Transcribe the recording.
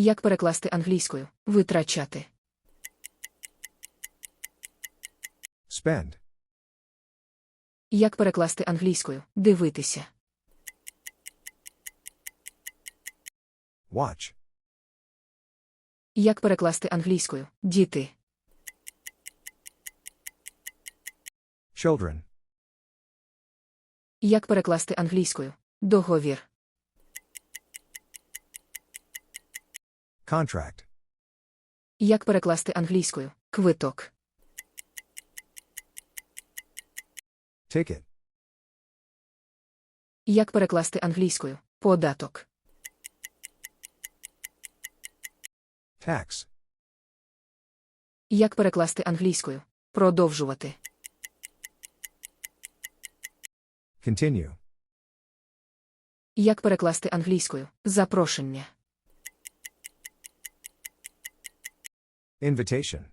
Як перекласти англійською? Витрачати. Spend. Як перекласти англійською? Дивитися. Watch. Як перекласти англійською? Діти. Children. Як перекласти англійською? Договір. Contract. Як перекласти англійською? Квиток. Ticket. Як перекласти англійською? Податок. Tax. Як перекласти англійською? Продовжувати. Continue. Як перекласти англійською? Запрошення. Invitation.